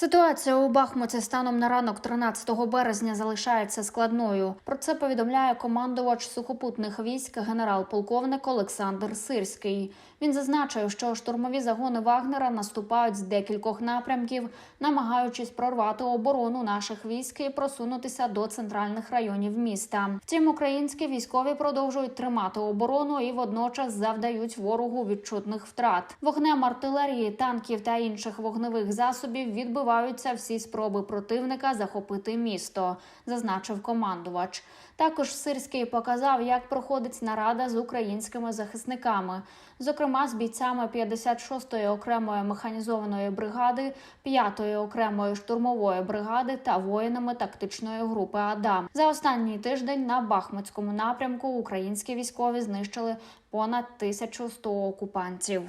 Ситуація у Бахмуті станом на ранок 13 березня залишається складною. Про це повідомляє командувач сухопутних військ генерал-полковник Олександр Сирський. Він зазначив, що штурмові загони Вагнера наступають з декількох напрямків, намагаючись прорвати оборону наших військ і просунутися до центральних районів міста. Втім, українські військові продовжують тримати оборону і водночас завдають ворогу відчутних втрат. Вогнем артилерії, танків та інших вогневих засобів відбиваються всі спроби противника захопити місто, зазначив командувач. Також Сирський показав, як проходить нарада з українськими захисниками, зокрема з бійцями 56-ї окремої механізованої бригади, 5-ї окремої штурмової бригади та воїнами тактичної групи Адам. За останній тиждень на Бахмутському напрямку українські військові знищили понад 1100 окупантів.